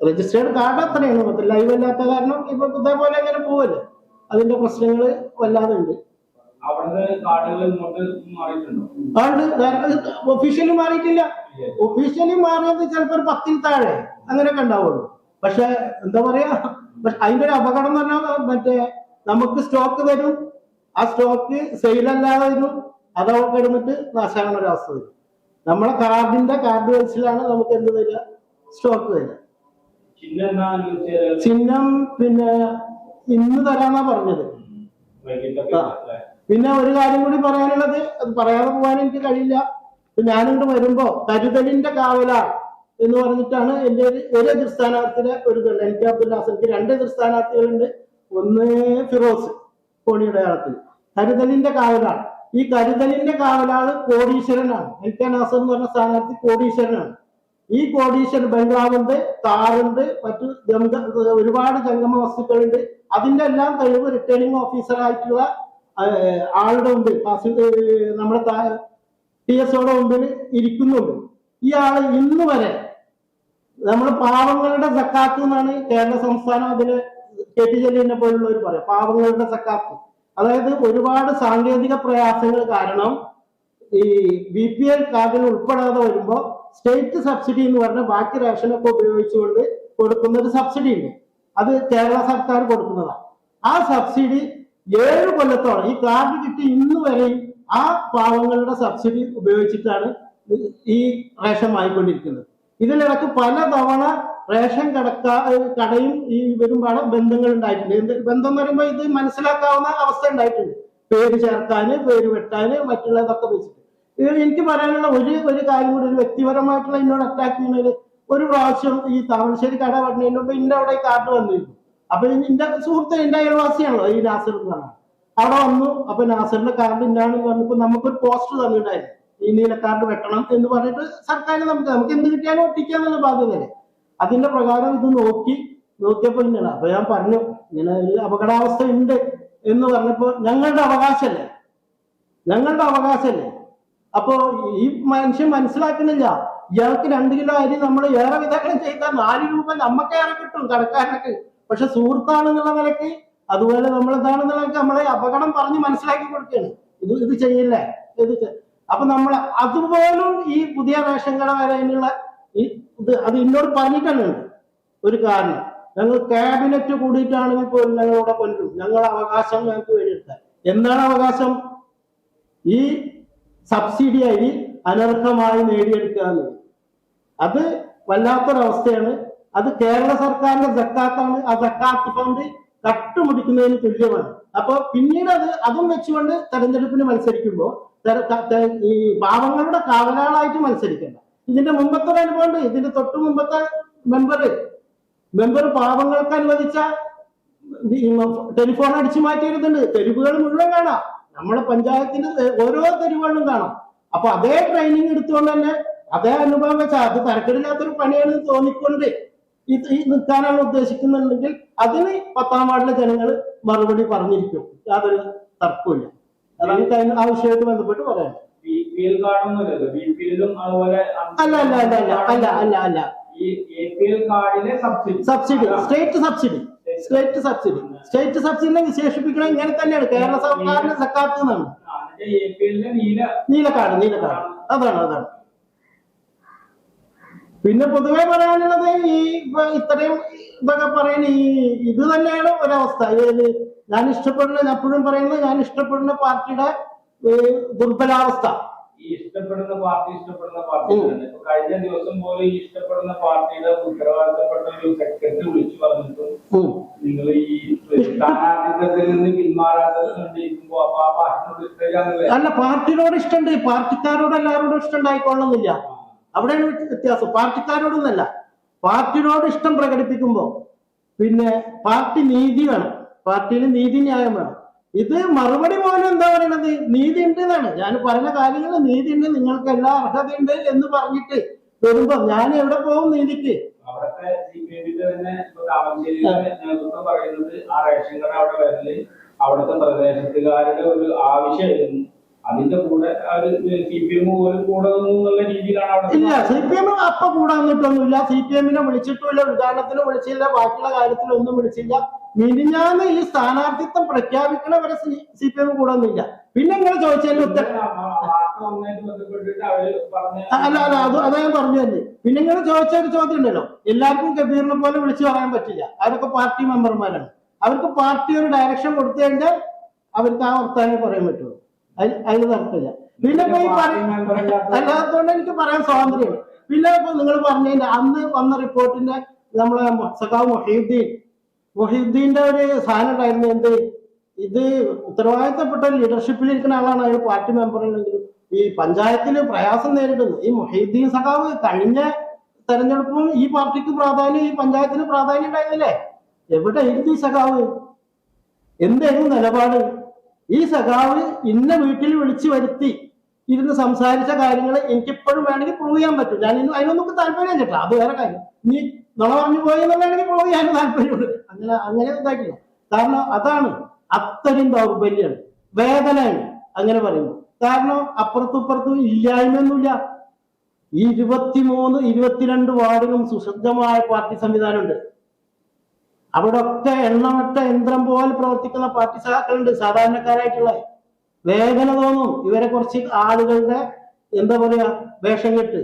രജിസ്റ്റേർഡ് കാർഡ് അത്രയാണ് പത്ത് ലൈവ് അല്ലാത്ത കാരണം ഇപ്പൊ ഇതേപോലെ അങ്ങനെ പോവല്ലോ? അതിന്റെ പ്രശ്നങ്ങൾ വല്ലാതെ ഉണ്ട്. ഒഫീഷ്യലി മാറിയിട്ടില്ല. ഒഫീഷ്യലി മാറിയത് ചിലപ്പോൾ ഒരു പത്തിൽ താഴെ അങ്ങനെയൊക്കെ ഉണ്ടാവുള്ളൂ. പക്ഷെ എന്താ പറയാ അതിന്റെ ഒരു അപകടം എന്ന് പറഞ്ഞാൽ മറ്റേ നമുക്ക് സ്റ്റോക്ക് തരും. ആ സ്റ്റോക്ക് സെയിലല്ലാതെ വരും അതൊക്കെ കിടന്നിട്ട് നാശാകണ ഒരു അവസ്ഥ വരും. നമ്മളെ കാർഡിന്റെ കാർഡ് വെച്ചിലാണ് നമുക്ക് എന്ത് തരിക സ്റ്റോക്ക് തരിക ചിഹ്നം പിന്നെ ഇന്ന് തരാന്നാ പറഞ്ഞത്? പിന്നെ ഒരു കാര്യം കൂടി പറയാനുള്ളത് അത് പറയാതെ പോകാൻ എനിക്ക് കഴിയില്ല. ഞാനിങ്ങോട്ട് വരുമ്പോ കരുതലിന്റെ കാവല എന്ന് പറഞ്ഞിട്ടാണ് എന്റെ ഒരു ഒരു എതിർ സ്ഥാനാർത്ഥിയുടെ ഒരു ഇതുണ്ട് എനിക്ക് അബ്ദുൽ ഹാസൻക്ക് രണ്ട് എതിർ സ്ഥാനാർത്ഥികളുണ്ട് ഒന്ന് ഫിറോസ് കോണിയുടെ കാലത്ത് കരുതലിന്റെ കാവലാണ് ഈ കരുതലിന്റെ കാവലാൾ കോടീശ്വരനാണ്. എൽ കെ നാസർ എന്ന് പറഞ്ഞ സ്ഥാനാർത്ഥി കോടീശ്വരനാണ്. ഈ കോടീശ്വരൻ ബംഗ്ലാവുണ്ട് താറുണ്ട് മറ്റു ഒരുപാട് ജംഗമ വസ്തുക്കളുണ്ട്. അതിന്റെ എല്ലാം കഴിവ് റിട്ടേണിംഗ് ഏഹ്, ആളുടെ മുമ്പിൽ നമ്മുടെ ടി ഒയുടെ മുമ്പിൽ ഇരിക്കുന്നുണ്ട്. ഈ ആൾ ഇന്ന് വരെ നമ്മൾ പാവങ്ങളുടെ സക്കാത്ത് എന്നാണ് കേരള സംസ്ഥാനം അതിന് കെ ടി ജലീലിനെ പോലുള്ളവർ പറയാം. പാവങ്ങളുടെ സക്കാത്ത്. അതായത് ഒരുപാട് സാങ്കേതിക പ്രയാസങ്ങൾ കാരണം ഈ ബി പി എൽ കാർഡിൽ ഉൾപ്പെടാതെ വരുമ്പോൾ സ്റ്റേറ്റ് സബ്സിഡി എന്ന് പറഞ്ഞ ബാക്കി റേഷനൊക്കെ ഉപയോഗിച്ചുകൊണ്ട് കൊടുക്കുന്ന ഒരു സബ്സിഡി ഉണ്ട്. അത് കേരള സർക്കാർ കൊടുക്കുന്നതാണ്. ആ സബ്സിഡി ഏഴ് കൊല്ലത്തോളം ഈ കാർഡ് കിട്ടി ഇന്ന് വരെയും ആ പാവങ്ങളുടെ സബ്സിഡി ഉപയോഗിച്ചിട്ടാണ് ഈ റേഷൻ വാങ്ങിക്കൊണ്ടിരിക്കുന്നത്. ഇതിലിടക്ക് പല തവണ റേഷൻ കടക്കാ കടയും ഈ ഇവരും ബന്ധങ്ങൾ ഉണ്ടായിട്ടുണ്ട്. എന്ത് ബന്ധം എന്ന് പറയുമ്പോൾ ഇത് മനസ്സിലാക്കാവുന്ന അവസ്ഥ ഉണ്ടായിട്ടുണ്ട്. പേര് ചേർക്കാന് പേര് വെട്ടാന് മറ്റുള്ളതൊക്കെ വെച്ചിട്ട്. ഇത് എനിക്ക് പറയാനുള്ള ഒരു ഒരു കാര്യം കൂടി ഒരു വ്യക്തിപരമായിട്ടുള്ള എന്നോട് അറ്റാക്ക് ചെയ്യുന്നത് ഒരു പ്രാവശ്യം ഈ താമരശ്ശേരി കട പറഞ്ഞതിന് ഇന്റെ അവിടെ കാർഡ് വന്നിരുന്നു. അപ്പൊ എന്റെ സുഹൃത്ത് എന്റെ അയൽവാസിയാണല്ലോ ഈ നാസർ എന്ന് പറഞ്ഞാൽ അവിടെ വന്നു അപ്പൊ നാസറിന്റെ കാർഡ് ഇന്നാണെന്ന് പറഞ്ഞപ്പോ നമുക്കൊരു പോസ്റ്റർ തന്നിട്ടുണ്ടായിരുന്നു. ഈ നീല കാർഡ് വെട്ടണം എന്ന് പറഞ്ഞിട്ട് സർക്കാരിന് നമുക്ക് നമുക്ക് എന്ത് കിട്ടിയാലും ഒട്ടിക്കാന്നുള്ള ബാധ്യതയല്ലേ അതിന്റെ പ്രകാരം ഇത് നോക്കി നോക്കിയപ്പോ ഇങ്ങനെ അപ്പൊ ഞാൻ പറഞ്ഞു ഇങ്ങനെ ഒരു അപകടാവസ്ഥ ഉണ്ട് എന്ന് പറഞ്ഞപ്പോ ഞങ്ങളുടെ അവകാശമല്ലേ? ഞങ്ങളുടെ അവകാശമല്ലേ? അപ്പോ ഈ മനുഷ്യൻ മനസ്സിലാക്കുന്നില്ല. ഇയാൾക്ക് രണ്ട് കിലോ അരി നമ്മൾ ഏറെ വിതരണം ചെയ്താൽ നാല് രൂപ നമുക്കേറെ കിട്ടും കടക്കാരനൊക്കെ. പക്ഷെ സുഹൃത്താണെന്നുള്ള നിലയ്ക്ക് അതുപോലെ നമ്മൾ എന്താണെന്നുള്ള നിലയ്ക്ക് നമ്മളെ അപകടം പറഞ്ഞ് മനസ്സിലാക്കി കൊടുക്കുകയാണ്. ഇത് ഇത് ചെയ്യില്ലേ? ഇത് അപ്പൊ നമ്മൾ അതുപോലും ഈ പുതിയ റേഷൻ കട വരാനുള്ള ഇത് അത് ഇന്നോട് പറഞ്ഞിട്ടുണ്ട് ഒരു കാരണം. ഞങ്ങൾ ക്യാബിനറ്റ് കൂടിയിട്ടാണെങ്കിൽ പോലും ഞങ്ങളിവിടെ കൊല്ലും ഞങ്ങളുടെ അവകാശം ഞങ്ങൾക്ക് വേണ്ടിയെടുത്താൽ. എന്താണ് അവകാശം? ഈ സബ്സിഡി അരി അനർഹമായി നേടിയെടുക്കുക അത് വല്ലാത്തൊരവസ്ഥയാണ്. അത് കേരള സർക്കാരിന്റെ ജക്കാത്താണ് ആ ജക്കാത്ത് ഫണ്ട് കട്ടുമുടിക്കുന്നതിന് തുല്യമാണ്. അപ്പൊ പിന്നീട് അത് അതും വെച്ചുകൊണ്ട് തെരഞ്ഞെടുപ്പിന് മത്സരിക്കുമ്പോൾ ഈ പാവങ്ങളുടെ കാവലാളായിട്ട് മത്സരിക്കണ്ട. ഇതിന്റെ മുമ്പത്തെ ഒരു അനുഭവം ഉണ്ട്. ഇതിന്റെ തൊട്ട് മുമ്പത്തെ മെമ്പർ മെമ്പർ പാവങ്ങൾക്ക് അനുവദിച്ച ടെലിഫോൺ അടിച്ചു മാറ്റിയിരുന്നുണ്ട്. തെരുവുകൾ മുഴുവൻ കാണാം. നമ്മുടെ പഞ്ചായത്തിന്റെ ഓരോ തെരുവുകളിലും കാണാം. അപ്പൊ അതേ ട്രെയിനിങ് എടുത്തുകൊണ്ട് തന്നെ അതേ അനുഭവം വെച്ചാൽ അത് തരക്കേടില്ലാത്തൊരു പണിയാണ് തോന്നിക്കൊണ്ട് ഈ നിൽക്കാനാണ് ഉദ്ദേശിക്കുന്നുണ്ടെങ്കിൽ അതിന് പത്താം വാർഡിലെ ജനങ്ങൾ മറുപടി പറഞ്ഞിരിക്കും. യാതൊരു തർക്കമില്ല അതാണ് ആ വിഷയമായിട്ട് ബന്ധപ്പെട്ട് പറയാൻ. അല്ല അല്ല അല്ല അല്ല അല്ല അല്ല subsidy state subsidy state subsidy state സബ്സിഡിനെ ശേഷിപ്പിക്കണം ഇങ്ങനെ തന്നെയാണ്. കേരള സർക്കാരിന്റെ സക്കാത്ത് എന്നാണ് നീലക്കാട് നീലക്കാട്. അതാണ് അതാണ്. പിന്നെ പൊതുവെ പറയാനുള്ളത് ഈ ഇത്രയും ഇതൊക്കെ പറയുന്ന ഈ ഇത് തന്നെയാണ് ഒരവസ്ഥ. അതായത് ഞാൻ ഇഷ്ടപ്പെടുന്ന ഞാൻ എപ്പോഴും പറയുന്നത് ഞാൻ ഇഷ്ടപ്പെടുന്ന പാർട്ടിയുടെ ദുർബലാവസ്ഥ. ഈ ഇഷ്ടപ്പെടുന്ന പാർട്ടി ഇഷ്ടപ്പെടുന്ന പാർട്ടി കഴിഞ്ഞ ദിവസം പോലും ഈ ഇഷ്ടപ്പെടുന്ന പാർട്ടിയുടെ ഉത്തരവാദിത്തപ്പെട്ട ഒരു സെക്രട്ടറി വിളിച്ചു പറഞ്ഞിട്ടും നിങ്ങൾ ഈ സ്ഥാനാർത്ഥിത്വത്തിൽ നിന്ന് പിന്മാറാണ്ടിരിക്കുമ്പോ അപ്പൊ ആ പാർട്ടിനോട് ഇഷ്ടമില്ല അല്ല പാർട്ടിയോട് ഇഷ്ടമുണ്ട്. പാർട്ടിക്കാരോട് എല്ലാവരോടും ഇഷ്ടം ഉണ്ടായിക്കൊള്ളുന്നില്ല അവിടെയാണ് വ്യത്യാസം. പാർട്ടിക്കാരോടൊന്നല്ല. പാർട്ടിയോട് ഇഷ്ടം പ്രകടിപ്പിക്കുമ്പോ പിന്നെ പാർട്ടി നീതി വേണം. പാർട്ടിയിൽ നീതി ന്യായം വേണം. ഇത് മറുപടി പോലും എന്താ പറയണത്? നീതി ഉണ്ട് എന്നാണ്. ഞാൻ പറഞ്ഞ കാര്യങ്ങൾ നീതി ഉണ്ട്. നിങ്ങൾക്ക് എല്ലാ അർഹതയുണ്ട് എന്ന് പറഞ്ഞിട്ട് വരുമ്പോ ഞാൻ എവിടെ പോകും നീതിക്ക്? അവിടുത്തെ സി പി എമ്മിന്റെ തന്നെ നേതൃത്വം പറയുന്നത് ആ റേഷൻ കട അവിടെ വരൽ അവിടുത്തെ പ്രദേശത്തുകാരുടെ ഒരു ആവശ്യമായിരുന്നു അതിന്റെ കൂടെ സി പി എം പോലും കൂടെ എന്നുള്ള രീതിയിലാണ് അവിടെ ഇല്ല സി പി എം അപ്പൊ കൂടാൻ നിന്നിട്ടൊന്നുമില്ല സി പി എമ്മിനെ വിളിച്ചിട്ടുമില്ല. ഉദ്ഘാടനത്തിന് വിളിച്ചില്ല. ബാക്കിയുള്ള കാര്യത്തിലൊന്നും വിളിച്ചില്ല. മിനിഞ്ഞാന്ന് ഈ സ്ഥാനാർത്ഥിത്വം പ്രഖ്യാപിക്കണവരെ സി പി എം കൂടൊന്നുമില്ല. പിന്നെ ഇങ്ങനെ ചോദിച്ചതിന് ഉത്തരം. അല്ല അല്ല അത് അതാ ഞാൻ പറഞ്ഞു തന്നെ. പിന്നെ ഇങ്ങനെ ചോദിച്ച ഒരു ചോദ്യം ഉണ്ടല്ലോ. എല്ലാവർക്കും കബീറിനെ പോലെ വിളിച്ചു പറയാൻ പറ്റില്ല. അവരൊക്കെ പാർട്ടി മെമ്പർമാരാണ്. അവർക്ക് പാർട്ടി ഒരു ഡയറക്ഷൻ കൊടുത്തു കഴിഞ്ഞാൽ അവർക്ക് ആ വർത്താനം പറയാൻ പറ്റുള്ളൂ. അതിൽ അതിന് തർക്കമില്ല പിന്നെ ഇപ്പൊ ഈ അല്ലാത്തതുകൊണ്ട് എനിക്ക് പറയാൻ സ്വാതന്ത്ര്യമാണ് പിന്നെ ഇപ്പൊ നിങ്ങൾ പറഞ്ഞതിന്റെ അന്ന് വന്ന റിപ്പോർട്ടിന്റെ നമ്മളെ സഖാവ് മൊഹീദ്ദീൻ മൊഹീദ്ദീന്റെ ഒരു സാധനം ഉണ്ടായിരുന്നു. എന്ത്? ഇത് ഉത്തരവാദിത്തപ്പെട്ട ലീഡർഷിപ്പിൽ ഇരിക്കുന്ന ആളാണ് അയാൾ പാർട്ടി മെമ്പർ ഈ പഞ്ചായത്തിൽ പ്രയാസം നേരിടുന്നു. ഈ മൊഹീദ്ദീൻ സഖാവ് കഴിഞ്ഞ തെരഞ്ഞെടുപ്പും ഈ പാർട്ടിക്ക് പ്രാധാന്യം ഈ പഞ്ചായത്തിന് പ്രാധാന്യം ഉണ്ടായിരുന്നില്ലേ? എവിടെ ഇരുത്തി സഖാവ്? എന്തായിരുന്നു നിലപാട്? ഈ സഖാവ് ഇന്ന വീട്ടിൽ വിളിച്ചു വരുത്തി ഇരുന്ന് സംസാരിച്ച കാര്യങ്ങൾ എനിക്കിപ്പോഴും വേണമെങ്കിൽ പ്രൂവ് ചെയ്യാൻ പറ്റും. ഞാൻ ഇന്ന് അതിനൊന്നും താല്പര്യം കേട്ടോ. അത് വേറെ കാര്യം. നീ നുണ പറഞ്ഞു പോയി എന്നുണ്ടെങ്കിൽ പോയി ഞാൻ താല്പര്യമുണ്ട്. അങ്ങനെ അങ്ങനെ ഇതാക്കില്ല. കാരണം അതാണ് അത്രയും ദൗർബല്യമാണ് വേദനയാണ് അങ്ങനെ പറയുന്നു. കാരണം അപ്പുറത്തും ഇപ്പുറത്തും ഇല്ലായ്മയൊന്നുമില്ല. ഈ ഇരുപത്തിമൂന്ന് ഇരുപത്തിരണ്ട് വാർഡിലും സുസജ്ജമായ പാർട്ടി സംവിധാനമുണ്ട്. അവിടെ ഒക്കെ എണ്ണമറ്റ യന്ത്രം പോലെ പ്രവർത്തിക്കുന്ന പാർട്ടി സഹാക്കളുണ്ട് സാധാരണക്കാരായിട്ടുള്ള. വേദന തോന്നും ഇവരെ കുറച്ച് ആളുകളുടെ എന്താ പറയാ വേഷം കെട്ട്.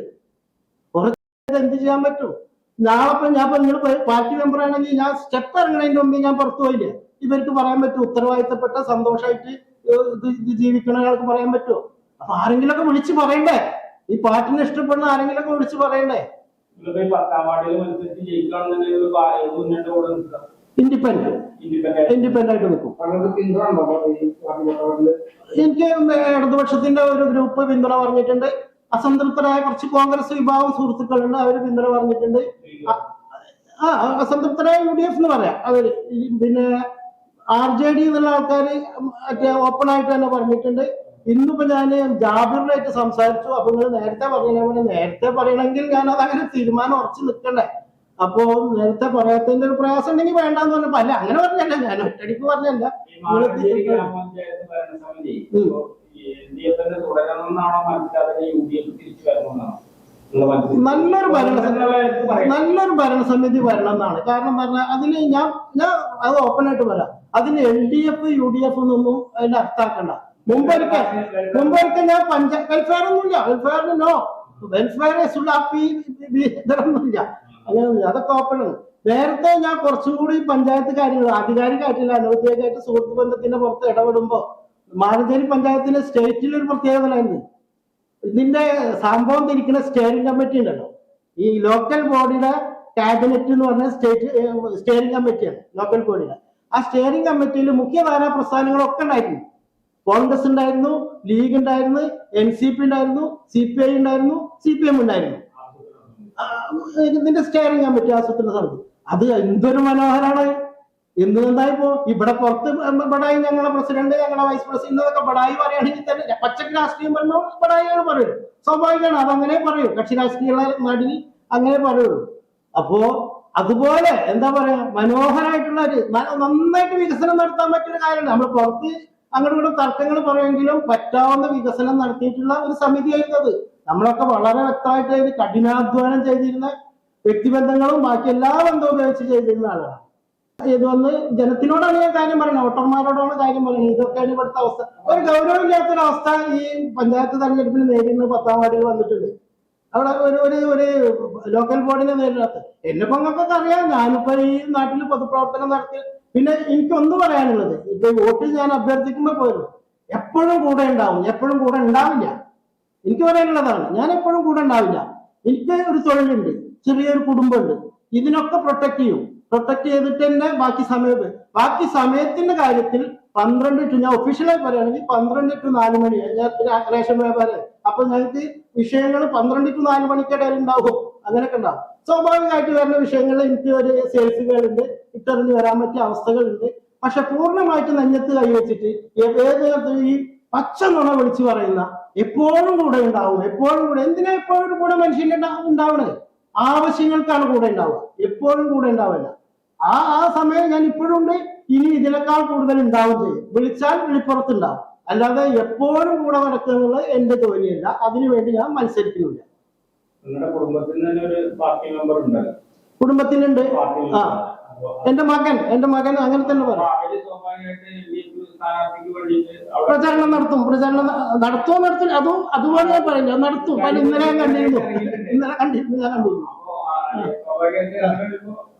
കുറച്ച് എന്ത് ചെയ്യാൻ പറ്റും? നാളെ ഞാൻ നിങ്ങൾ പാർട്ടി മെമ്പർ ആണെങ്കിൽ ഞാൻ സ്റ്റെപ്പ് ഇറങ്ങണതിന്റെ മുമ്പ് ഞാൻ പുറത്തു പോയില്ലേ? ഇവർക്ക് പറയാൻ പറ്റും ഉത്തരവാദിത്തപ്പെട്ട സന്തോഷമായിട്ട് ഇത് ജീവിക്കുന്ന ജീവിക്കണ ആൾക്ക് പറയാൻ പറ്റുമോ? അപ്പൊ ആരെങ്കിലൊക്കെ വിളിച്ച് പറയണ്ടേ? ഈ പാർട്ടിനെ ഇഷ്ടപ്പെടുന്ന ആരെങ്കിലൊക്കെ വിളിച്ച് പറയണ്ടേ? ഇൻഡിപെൻഡന്റ് ഇൻഡിപെൻഡന്റ് ആയിട്ട് നിൽക്കും. എനിക്ക് ഇടതുപക്ഷത്തിന്റെ ഒരു ഗ്രൂപ്പ് പിന്തുണ പറഞ്ഞിട്ടുണ്ട്. അസംതൃപ്തരായ കുറച്ച് കോൺഗ്രസ് വിഭാഗം സുഹൃത്തുക്കളുണ്ട് അവർ പിന്തുണ പറഞ്ഞിട്ടുണ്ട്. ആ, അസംതൃപ്തരായ യു ഡി എഫ് എന്ന് പറയാം. അവർ പിന്നെ ആർ ജെ ഡി എന്നുള്ള ആൾക്കാർ മറ്റേ ഓപ്പൺ ആയിട്ട് തന്നെ പറഞ്ഞിട്ടുണ്ട്. ഇന്നിപ്പോ ഞാൻ ജാബിറിനായിട്ട് സംസാരിച്ചു. അപ്പൊ നിങ്ങൾ നേരത്തെ പറയണ നേരത്തെ പറയണമെങ്കിൽ ഞാൻ അത് അങ്ങനെ തീരുമാനം ഉറച്ചു നിൽക്കണ്ടേ. അപ്പോ നേരത്തെ പറയാത്തതിന്റെ ഒരു പ്രയാസം ഉണ്ടെങ്കിൽ വേണ്ടെന്ന് പറഞ്ഞപ്പോ അല്ല അങ്ങനെ പറഞ്ഞല്ല. ഞാൻ ഒറ്റടിക്ക് പറഞ്ഞല്ല. എഫിന്റെ തുടരണമെന്നാണോ മനസ്സിലാക്കുന്നത് യു ഡി എഫ് തിരിച്ചു വരണമെന്നാണോ? നല്ലൊരു പറയുന്നത് നല്ലൊരു ഭരണസമിതി വരണം എന്നാണ് കാരണം പറഞ്ഞാൽ അതിന് ഞാൻ ഞാൻ അത് ഓപ്പൺ ആയിട്ട് പറയാം. അതിന് L D F U D F എന്നൊന്നും അതിന്റെ അർത്ഥാക്കണ്ട മുമ്പൊരുക്ക മുമ്പൊരുക്ക ഞാൻ പഞ്ച വെൽഫെയർ ഒന്നുമില്ല വെൽഫെയറിന് നോ വെൽഫെയർ ഇതൊന്നുമില്ല. അങ്ങനെയൊന്നുമില്ല. അതൊക്കെ ഓപ്പൺ ആണ്. നേരത്തെ ഞാൻ കുറച്ചും കൂടി പഞ്ചായത്ത് കാര്യങ്ങൾ ആധികാരികമായിട്ടില്ല അനൗദ്യോഗികമായിട്ട് സുഹൃത്ത് ബന്ധത്തിന്റെ പുറത്ത് ഇടപെടുമ്പോ മാനന്തേരി പഞ്ചായത്തിന് സ്റ്റേറ്റിൽ ഒരു പ്രത്യേകത ഉണ്ടായിരുന്നു ഇതിന്റെ സംഭവം തിരിക്കുന്ന സ്റ്റിയറിംഗ് കമ്മിറ്റി ഉണ്ടല്ലോ. ഈ ലോക്കൽ ബോഡിയുടെ ക്യാബിനറ്റ് എന്ന് പറഞ്ഞ സ്റ്റേറ്റ് സ്റ്റിയറിംഗ് കമ്മിറ്റിയാണ് ലോക്കൽ ബോഡിയുടെ. ആ സ്റ്റിയറിംഗ് കമ്മിറ്റിയിൽ മുഖ്യധാരാ പ്രസ്ഥാനങ്ങളൊക്കെ ഉണ്ടായിരുന്നു. കോൺഗ്രസ് ഉണ്ടായിരുന്നു ലീഗ് ഉണ്ടായിരുന്നു എൻ സി പി ഉണ്ടായിരുന്നു സി പി ഐ ഉണ്ടായിരുന്നു സി പി എം ഉണ്ടായിരുന്നു. ഇതിന്റെ സ്റ്റിയറിംഗ് കമ്മിറ്റി ആസൂത്രണ സമിതി അത് എന്തൊരു മനോഹരാണ്. എന്ത് എന്തായിപ്പോ ഇവിടെ പുറത്ത് ബടായി ഞങ്ങളെ പ്രസിഡന്റ് ഞങ്ങളെ വൈസ് പ്രസിഡന്റ് എന്നൊക്കെ ബടായി പറയുകയാണെങ്കിൽ തന്നെ പച്ചക്ക് രാഷ്ട്രീയം പറഞ്ഞാൽ ബടായികൾ പറയും സ്വാഭാവികമാണ് അതങ്ങനെ പറയും. കക്ഷി രാഷ്ട്രീയ നാടിന് അങ്ങനെ പറയുള്ളൂ അപ്പോ അതുപോലെ എന്താ പറയാ? മനോഹരമായിട്ടുള്ള ഒരു നന്നായിട്ട് വികസനം നടത്താൻ പറ്റിയ കാര്യമാണ് നമ്മൾ പുറത്ത് അങ്ങോട്ട് ഇങ്ങോട്ടും തർക്കങ്ങൾ പറയുമെങ്കിലും പറ്റാവുന്ന വികസനം നടത്തിയിട്ടുള്ള ഒരു സമിതിയായിരുന്നു അത്. നമ്മളൊക്കെ വളരെ വ്യക്തമായിട്ട് കഠിനാധ്വാനം ചെയ്തിരുന്ന വ്യക്തിബന്ധങ്ങളും ബാക്കി എല്ലാ ബന്ധവും ഉപയോഗിച്ച് ചെയ്തിരുന്ന ആളാണ്. ഇത് വന്ന് ജനത്തിനോടാണ് ഞാൻ കാര്യം പറയുന്നത്. വോട്ടർമാരോടാണ് കാര്യം പറയുന്നത്. ഇതൊക്കെയാണ് ഇവിടുത്തെ അവസ്ഥ. ഒരു ഗൗരവമില്ലാത്തൊരവസ്ഥ ഈ പഞ്ചായത്ത് തെരഞ്ഞെടുപ്പിൽ നേരിടുന്ന പത്താം വാർഡിൽ വന്നിട്ടുണ്ട്. അവിടെ ഒരു ഒരു ഒരു ലോക്കൽ ബോർഡിനെ നേരിടാത്ത. എന്നെ പങ്കൊക്കെ അറിയാം. ഞാനിപ്പോ ഈ നാട്ടിൽ പൊതുപ്രവർത്തനം നടത്തി. പിന്നെ എനിക്കൊന്നും പറയാനുള്ളത്. ഇപ്പൊ വോട്ട് ഞാൻ അഭ്യർത്ഥിക്കുമ്പോ പോലും എപ്പോഴും കൂടെ ഉണ്ടാവും. എപ്പോഴും കൂടെ ഉണ്ടാവില്ല. എനിക്ക് പറയാനുള്ളതാണ്. ഞാൻ എപ്പോഴും കൂടെ ഉണ്ടാവില്ല. എനിക്ക് ഒരു തൊഴിലുണ്ട്. ചെറിയൊരു കുടുംബമുണ്ട്. ഇതിനൊക്കെ പ്രൊട്ടക്ട് ചെയ്യും. പ്രൊട്ടക്ട് ചെയ്തിട്ട് തന്നെ ബാക്കി സമയത്ത് ബാക്കി സമയത്തിന്റെ കാര്യത്തിൽ പന്ത്രണ്ട് ടു ഞാൻ ഒഫീഷ്യലായി പറയുകയാണെങ്കിൽ പന്ത്രണ്ട് ടു നാല് മണി. ഞാൻ റേഷൻ വ്യാപാരം അപ്പൊ ഞങ്ങൾക്ക് വിഷയങ്ങൾ പന്ത്രണ്ട് ടു നാല് മണിക്കിടയിൽ ഉണ്ടാവും. അങ്ങനെയൊക്കെ ഉണ്ടാവും. സ്വാഭാവികമായിട്ട് വരുന്ന വിഷയങ്ങളിൽ എനിക്ക് ഒരു സെയിൽസുകളുണ്ട് ഇട്ടറിഞ്ഞ് വരാൻ പറ്റിയ അവസ്ഥകളുണ്ട്. പക്ഷെ പൂർണമായിട്ട് നെഞ്ഞത്ത് കൈവച്ചിട്ട് ഏത് ഈ പച്ച നുണ വിളിച്ചു പറയുന്ന എപ്പോഴും കൂടെ ഉണ്ടാവും. എപ്പോഴും കൂടെ. എന്തിനാ എപ്പോഴും കൂടെ മനുഷ്യന്റെ ഉണ്ടാവണേ ആവശ്യങ്ങൾക്കാണ് കൂടെ ഉണ്ടാവുക. എപ്പോഴും കൂടെ ഉണ്ടാവില്ല. ആ ആ സമയം ഞാൻ ഇപ്പോഴും ഉണ്ട് ഇനി ഇതിനേക്കാൾ കൂടുതൽ ഉണ്ടാവും ചെയ്യും. വിളിച്ചാൽ വിളിപ്പുറത്തുണ്ടാവും. അല്ലാതെ എപ്പോഴും കൂടെ നടക്കുന്നുള്ള എന്റെ ജോലിയല്ല. അതിനുവേണ്ടി ഞാൻ മത്സരിക്കുന്നില്ല. നിങ്ങളുടെ കുടുംബത്തിൽ തന്നെ ഒരു പാർട്ടി മെമ്പർ ഉണ്ട് കുടുംബത്തിലുണ്ട്. ആ. എന്റെ മകൻ എന്റെ മകൻ അങ്ങനെ തന്നെ പറയാം. പ്രചാരണം നടത്തും. പ്രചാരണം നടത്തോ നടത്തും അതും അതുപോലെ ഞാൻ പറയില്ല നടത്തും. ഇന്നലെ ഞാൻ കണ്ടിരുന്നു. ഇന്നലെ കണ്ടിരുന്നു. ഞാൻ കണ്ടിരുന്നു.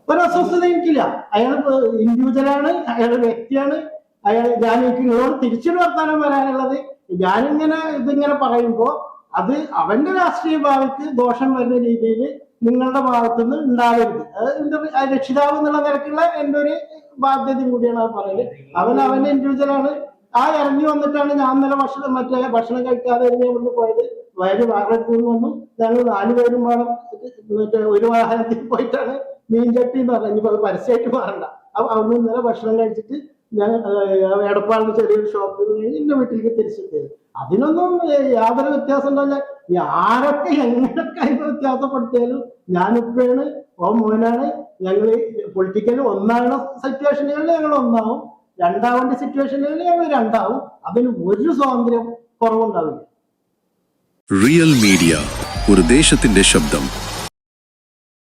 ഒരു അസ്വസ്ഥത എനിക്കില്ല അയാൾ ഇൻഡിവിജ്വലാണ് അയാൾ വ്യക്തിയാണ്. അയാൾ ഞാൻ എനിക്ക് നിങ്ങളോട് തിരിച്ചൊരു വർത്താനം വരാനുള്ളത് ഞാനിങ്ങനെ ഇതിങ്ങനെ പറയുമ്പോൾ അത് അവന്റെ രാഷ്ട്രീയ ഭാവിക്ക് ദോഷം വരുന്ന രീതിയിൽ നിങ്ങളുടെ ഭാഗത്തു നിന്ന് ഉണ്ടാവരുത്. അത് രക്ഷിതാവ് എന്നുള്ള നിലക്കുള്ള എന്റെ ഒരു ബാധ്യതയും കൂടിയാണ് അത് പറയുന്നത്. അവൻ അവന്റെ ഇൻഡിവിജ്വൽ ആണ്. ആ ഇറങ്ങി വന്നിട്ടാണ് ഞാൻ ഇന്നലെ ഭക്ഷണം മറ്റേ ഭക്ഷണം കഴിക്കാതെ ഇറങ്ങി അവിടുന്ന് പോയത്. വയറ് വാഹനത്തിൽ നിന്ന് വന്നു. ഞങ്ങൾ നാലുപേരും വേണം മറ്റേ ഒരു വാഹനത്തിൽ പോയിട്ടാണ് മീൻചട്ടി എന്ന് പറഞ്ഞു ഇനിയിപ്പോ അത് പരസ്യമായിട്ട് മാറണ്ട. അപ്പൊ നിന്ന് ഇന്നലെ ഭക്ഷണം കഴിച്ചിട്ട് ഞാൻ എടപ്പാളിന് ചെറിയൊരു ഷോപ്പിൽ എന്റെ വീട്ടിലേക്ക് തിരിച്ചെത്തിയത് അതിനൊന്നും യാതൊരു വ്യത്യാസം ഉണ്ടാവില്ല. ആരൊക്കെ എങ്ങനെയൊക്കെ അതിന് വ്യത്യാസപ്പെടുത്തിയാലും ഞാനിപ്പോഴാണ് ഓ മോനാണ് ഞങ്ങൾ പൊളിറ്റിക്കലി ഒന്നാണ് സിറ്റുവേഷനുകളിൽ ഞങ്ങൾ ഒന്നാവും. രണ്ടാവേണ്ട സിറ്റുവേഷനുകളിൽ ഞങ്ങൾ രണ്ടാവും. അതിന് ഒരു സ്വാതന്ത്ര്യം കുറവുണ്ടാവില്ല. റിയൽ മീഡിയ ഒരു ദേശത്തിന്റെ ശബ്ദം.